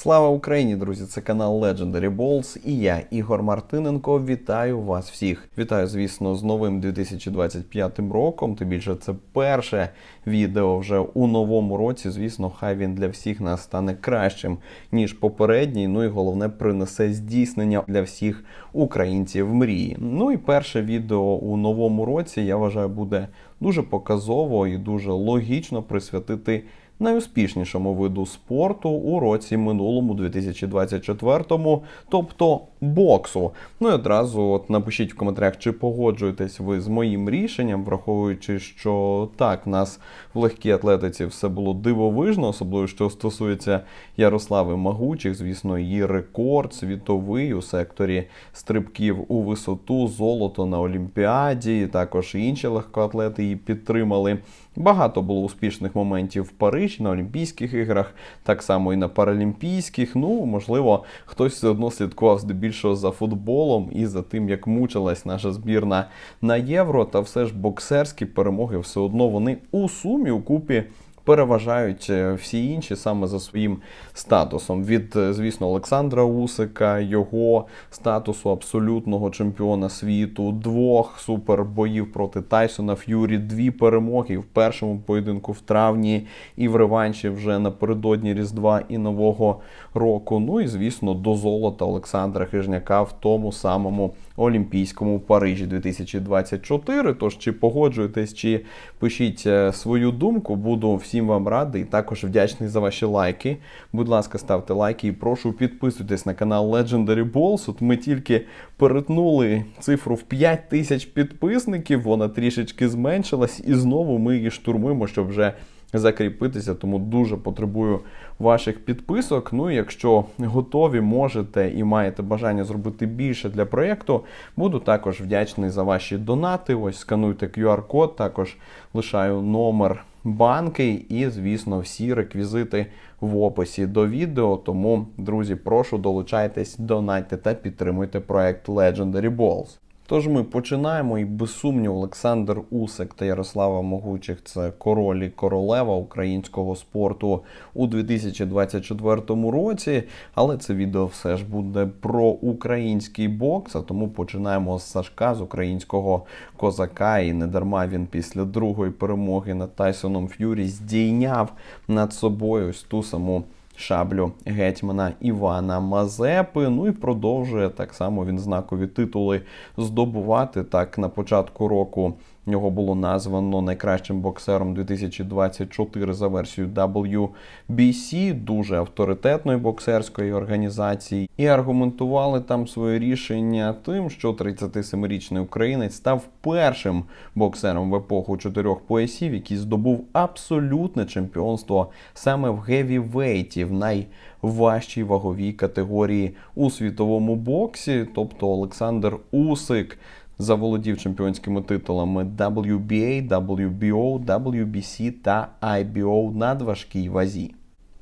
Слава Україні, друзі! Це канал Legendary Balls і я, Ігор Мартиненко. Вітаю вас всіх. Вітаю, звісно, з новим 2025 роком. Тим більше це перше відео вже у новому році. Звісно, хай він для всіх нас стане кращим ніж попередній. Ну і головне принесе здійснення для всіх українців мрії. Ну і перше відео у новому році я вважаю буде дуже показово і дуже логічно присвятити найуспішнішому виду спорту у році минулому 2024-му, тобто боксу. Ну і одразу от напишіть в коментарях, чи погоджуєтесь ви з моїм рішенням, враховуючи, що так, в нас в легкій атлетиці все було дивовижно, особливо що стосується Ярослави Магучих, звісно, її рекорд світовий у секторі стрибків у висоту, золото на Олімпіаді, також інші легкоатлети її підтримали. Багато було успішних моментів в Парижі на Олімпійських іграх, так само і на Паралімпійських. Ну, можливо, хтось все одно слідкував здебільшого за футболом і за тим, як мучилась наша збірна на євро. Та все ж боксерські перемоги все одно вони у сумі у купі. Переважають е, всі інші саме за своїм статусом. Від, е, звісно, Олександра Усика, його статусу абсолютного чемпіона світу, двох супербоїв проти Тайсона Ф'юрі, дві перемоги в першому поєдинку в травні і в реванші вже напередодні Різдва і Нового року. Ну і звісно, до золота Олександра Хижняка в тому самому Олімпійському Парижі 2024. Тож чи погоджуєтесь, чи пишіть е, свою думку, буду всім вам радий. Також вдячний за ваші лайки. Будь ласка, ставте лайки і прошу підписуйтесь на канал Legendary Balls. От ми тільки перетнули цифру в 5 тисяч підписників, вона трішечки зменшилась, і знову ми її штурмуємо, щоб вже закріпитися, тому дуже потребую ваших підписок. Ну і якщо готові, можете і маєте бажання зробити більше для проєкту, буду також вдячний за ваші донати. Ось скануйте QR-код, також лишаю номер банки і, звісно, всі реквізити в описі до відео. Тому, друзі, прошу долучайтесь, донайте та підтримуйте проект Legendary Balls. Тож ми починаємо, і без сумніву, Олександр Усик та Ярослава Могучих це король і королева українського спорту у 2024 році. Але це відео все ж буде про український бокс, а тому починаємо з Сашка з українського козака. І не дарма він після другої перемоги над Тайсоном Ф'юрі здійняв над собою ось ту саму шаблю гетьмана Івана Мазепи. Ну і продовжує так само він знакові титули здобувати. Так на початку року його було названо найкращим боксером 2024 за версією WBC, дуже авторитетної боксерської організації, і аргументували там своє рішення тим, що 37-річний українець став першим боксером в епоху чотирьох поясів, який здобув абсолютне чемпіонство саме в гевівейті, в найважчій ваговій категорії у світовому боксі. Тобто Олександр Усик заволодів чемпіонськими титулами WBA, WBO, WBC та IBO надважкій вазі.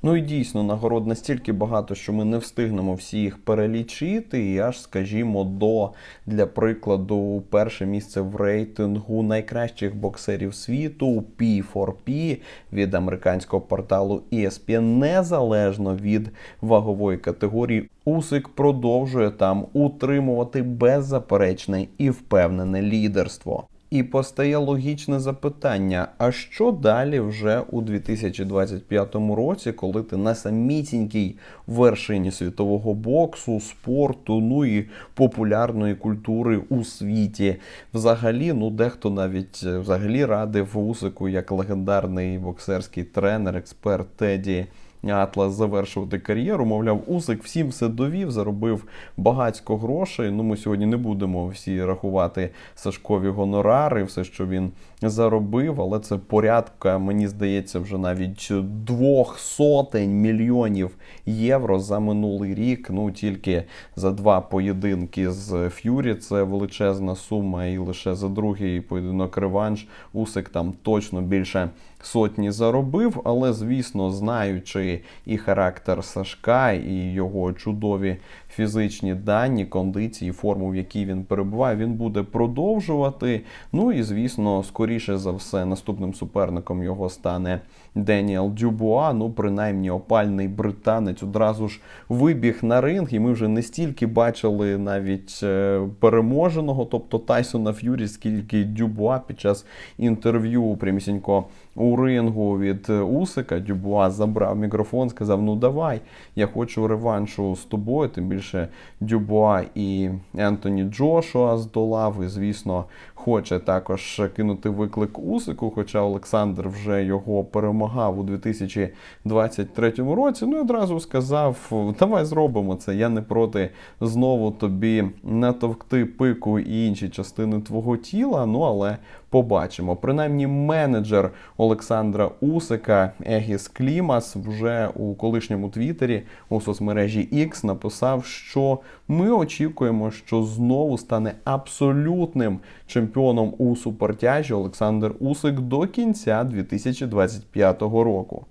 Ну і дійсно нагород настільки багато, що ми не встигнемо всі їх перелічити. І аж, скажімо, до для прикладу, перше місце в рейтингу найкращих боксерів світу P4P від американського порталу ESPN, незалежно від вагової категорії. Усик продовжує там утримувати беззаперечне і впевнене лідерство. І постає логічне запитання: а що далі вже у 2025 році, коли ти на самісінькій вершині світового боксу, спорту, ну і популярної культури у світі? Взагалі, ну дехто навіть е, взагалі радив Усику як легендарний боксерський тренер, експерт Теді. Атлас завершувати кар'єру. Мовляв, Усик всім все довів, заробив багатько грошей. Ну, ми сьогодні не будемо всі рахувати Сашкові гонорари, все, що він заробив, але це порядка, мені здається, вже навіть двох сотень мільйонів євро за минулий рік. Ну тільки за два поєдинки з Ф'юрі. Це величезна сума, і лише за другий поєдинок реванш Усик там точно більше сотні заробив, але звісно, знаючи і характер Сашка, і його чудові фізичні дані, кондиції, форму, в якій він перебуває, він буде продовжувати. Ну і звісно, скоріше за все, наступним суперником його стане Деніел Дюбуа. Ну, принаймні, опальний британець одразу ж вибіг на ринг, і ми вже не стільки бачили навіть е, переможеного, тобто Тайсона Ф'юрі, скільки Дюбуа під час інтерв'ю прямісінько у рингу від Усика. Дюбуа забрав мікрофон, сказав: Ну давай, я хочу реваншу з тобою. Тим більше Дюбуа і Ентоні Джошуа здолав. І, звісно, хоче також кинути виклик Усику. Хоча Олександр вже його перемагав у 2023 році. Ну і одразу сказав: Давай зробимо це. Я не проти знову тобі натовкти пику і інші частини твого тіла. Ну але побачимо. Принаймні, менеджер Олександра Усика Егіс Клімас вже у колишньому твіттері у соцмережі X написав, що ми очікуємо, що знову стане абсолютним чемпіоном у супертяжі Олександр Усик до кінця 2025 року.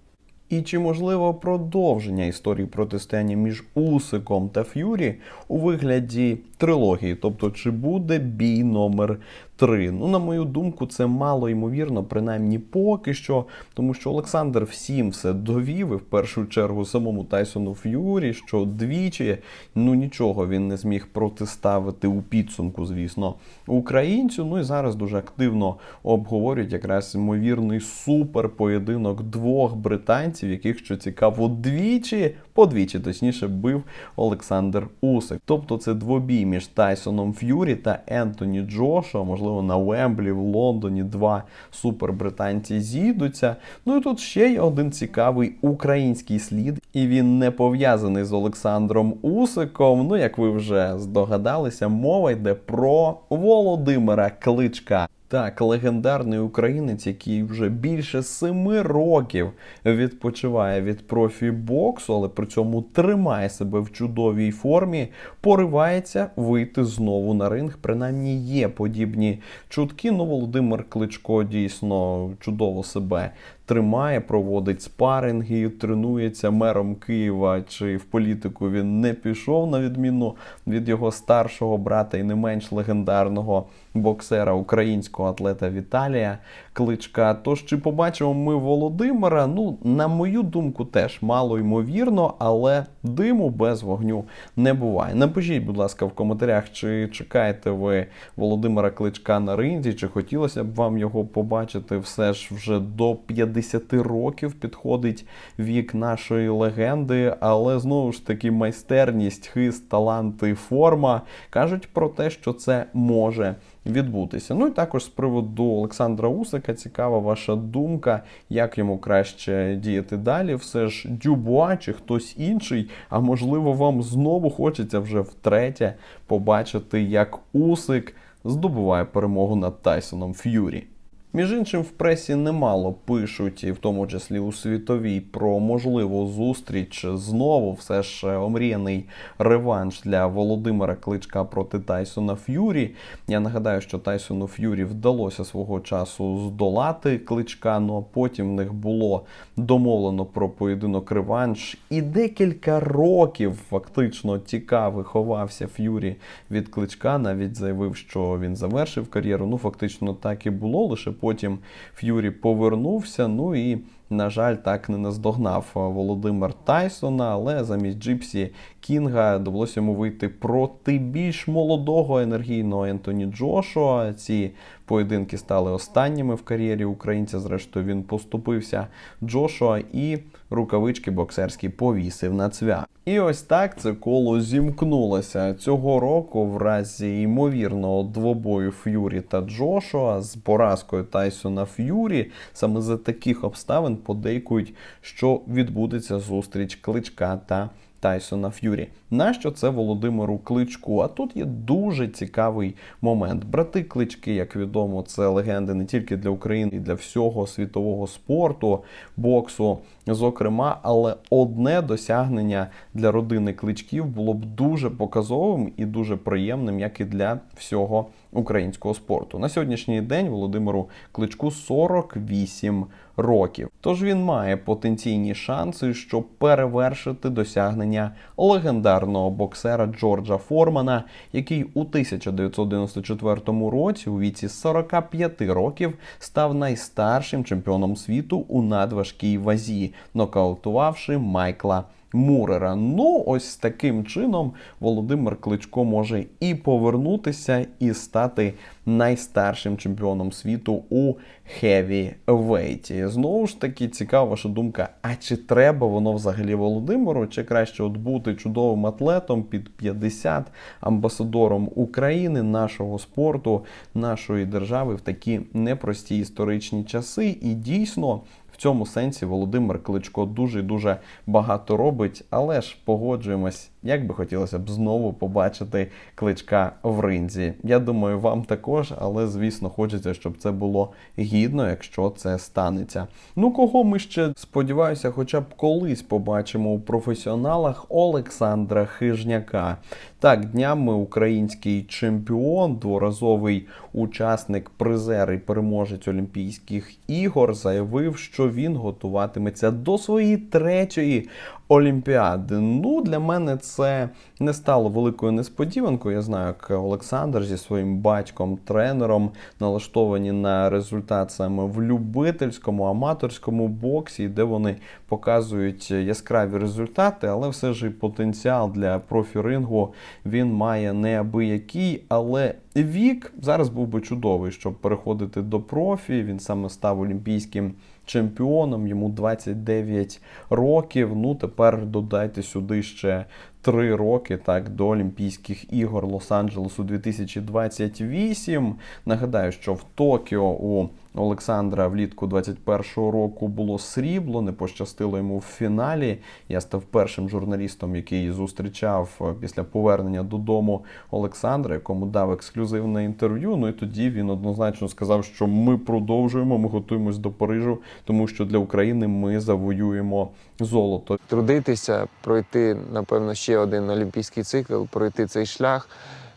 І чи можливо продовження історії протистояння між Усиком та Ф'юрі у вигляді трилогії? Тобто, чи буде бій номер 3? Ну, на мою думку, це мало ймовірно, принаймні поки що, тому що Олександр всім все довів, і в першу чергу самому Тайсону Ф'юрі, що двічі ну нічого він не зміг протиставити у підсумку, звісно, українцю. Ну і зараз дуже активно обговорюють якраз ймовірний суперпоєдинок двох британців, яких що цікаво, двічі, подвічі, точніше, бив Олександр Усик. Тобто це двобій між Тайсоном Ф'юрі та Ентоні Джошуа, можливо, на Уемблі в Лондоні два супербританці зійдуться. Ну і тут ще є один цікавий український слід, і він не пов'язаний з Олександром Усиком. Ну, як ви вже здогадалися, мова йде про Володимира Кличка. Так, легендарний українець, який вже більше семи років відпочиває від профі-боксу, але при цьому тримає себе в чудовій формі, поривається вийти знову на ринг. Принаймні є подібні чутки. Ну, Володимир Кличко дійсно чудово себе тримає, проводить спаринги, тренується мером Києва чи в політику він не пішов, на відміну від його старшого брата і не менш легендарного боксера українського атлета Віталія Кличка. Тож чи побачимо ми Володимира? Ну, на мою думку, теж мало ймовірно, але диму без вогню не буває. Напишіть, будь ласка, в коментарях, чи чекаєте ви Володимира Кличка на ринзі, чи хотілося б вам його побачити все ж вже до 50 років підходить вік нашої легенди, але знову ж таки майстерність, хист, таланти, форма кажуть про те, що це може відбутися. Ну і також з приводу Олександра Усика цікава ваша думка, як йому краще діяти далі. Все ж Дюбуа чи хтось інший, а можливо, вам знову хочеться вже втретє побачити, як Усик здобуває перемогу над Тайсоном Ф'юрі. Між іншим, в пресі немало пишуть, і в тому числі у світовій, про можливу зустріч знову. Все ж омріяний реванш для Володимира Кличка проти Тайсона Ф'юрі. Я нагадаю, що Тайсону Ф'юрі вдалося свого часу здолати кличка. Ну а потім в них було домовлено про поєдинок реванш. І декілька років фактично цікаво ховався Ф'юрі від кличка. Навіть заявив, що він завершив кар'єру. Ну фактично так і було лише потім Ф'юрі повернувся. Ну і, на жаль, так не наздогнав Володимир Тайсона, але замість Джипсі Кінга довелося йому вийти проти більш молодого енергійного Ентоні Джошуа. Ці поєдинки стали останніми в кар'єрі українця. Зрештою, він поступився Джошуа і рукавички боксерські повісив на цвях. І ось так це коло зімкнулося цього року в разі ймовірного двобою Ф'юрі та Джошуа з поразкою Тайсона Ф'юрі. Саме за таких обставин подейкують, що відбудеться зустріч кличка та. Тайсона Ф'юрі. Нащо це Володимиру Кличку? А тут є дуже цікавий момент. Брати клички, як відомо, це легенди не тільки для України, і для всього світового спорту, боксу, зокрема, але одне досягнення для родини кличків було б дуже показовим і дуже приємним, як і для всього українського спорту. На сьогоднішній день Володимиру Кличку 48 років. Тож він має потенційні шанси, щоб перевершити досягнення легендарного боксера Джорджа Формана, який у 1994 році у віці 45 років став найстаршим чемпіоном світу у надважкій вазі, нокаутувавши Майкла. Мурера. Ну, ось таким чином Володимир Кличко може і повернутися, і стати найстаршим чемпіоном світу у хеві-вейті. Знову ж таки, цікава ваша думка: а чи треба воно взагалі Володимиру? Чи краще от бути чудовим атлетом під 50 амбасадором України, нашого спорту, нашої держави в такі непрості історичні часи? І дійсно. В цьому сенсі Володимир Кличко дуже і дуже багато робить, але ж погоджуємось, як би хотілося б знову побачити кличка в ринзі. Я думаю, вам також, але звісно, хочеться, щоб це було гідно, якщо це станеться. Ну кого ми ще сподіваюся, хоча б колись побачимо у професіоналах Олександра Хижняка. Так, днями український чемпіон, дворазовий учасник, призер і переможець Олімпійських ігор, заявив, що він готуватиметься до своєї третьої Олімпіади. Ну, для мене це не стало великою несподіванкою. Я знаю, як Олександр зі своїм батьком, тренером налаштовані на результат саме в любительському, аматорському боксі, де вони показують яскраві результати, але все ж і потенціал для профірингу він має неабиякий, але вік зараз був би чудовий, щоб переходити до профі. Він саме став олімпійським чемпіоном, йому 29 років. Ну, тепер додайте сюди ще 3 роки так до Олімпійських ігор Лос-Анджелесу 2028. Нагадаю, що в Токіо у Олександра влітку 21-го року було срібло, не пощастило йому в фіналі. Я став першим журналістом, який зустрічав е, після повернення додому Олександра, якому дав ексклюзивне інтерв'ю. Ну і тоді він однозначно сказав, що ми продовжуємо, ми готуємось до Парижу, тому що для України ми завоюємо золото. трудитися, пройти, напевно, ще один олімпійський цикл, пройти цей шлях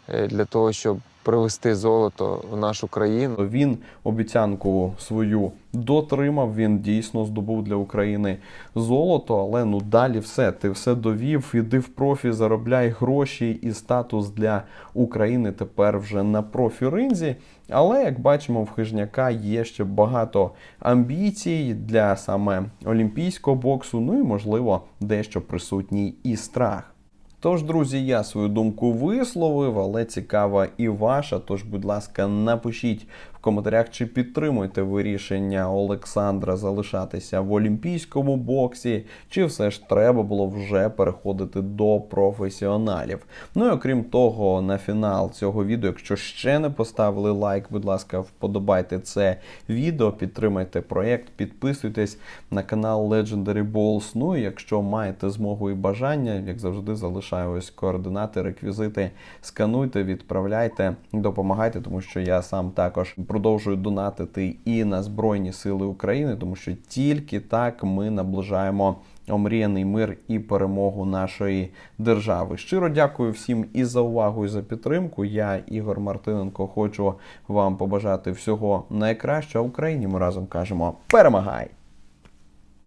е, для того, щоб привести золото в нашу країну. Він обіцянку свою дотримав. Він дійсно здобув для України золото. Але ну далі все. Ти все довів. Іди в профі, заробляй гроші і статус для України тепер вже на профі-ринзі. Але як бачимо, в хижняка є ще багато амбіцій для саме олімпійського боксу. Ну і можливо дещо присутній і страх. Тож, друзі, я свою думку висловив, але цікава і ваша. Тож, будь ласка, напишіть в коментарях, чи підтримуєте ви рішення Олександра залишатися в олімпійському боксі, чи все ж треба було вже переходити до професіоналів. Ну і окрім того, на фінал цього відео, якщо ще не поставили лайк, будь ласка, вподобайте це відео, підтримайте проєкт, підписуйтесь на канал Legendary Balls. Ну і якщо маєте змогу і бажання, як завжди, залишаю ось координати, реквізити. Скануйте, відправляйте, допомагайте, тому що я сам також продовжую донатити і на Збройні Сили України, тому що тільки так ми наближаємо омріяний мир і перемогу нашої держави. Щиро дякую всім і за увагу, і за підтримку. Я, Ігор Мартиненко, хочу вам побажати всього найкращого. Україні ми разом кажемо перемагай!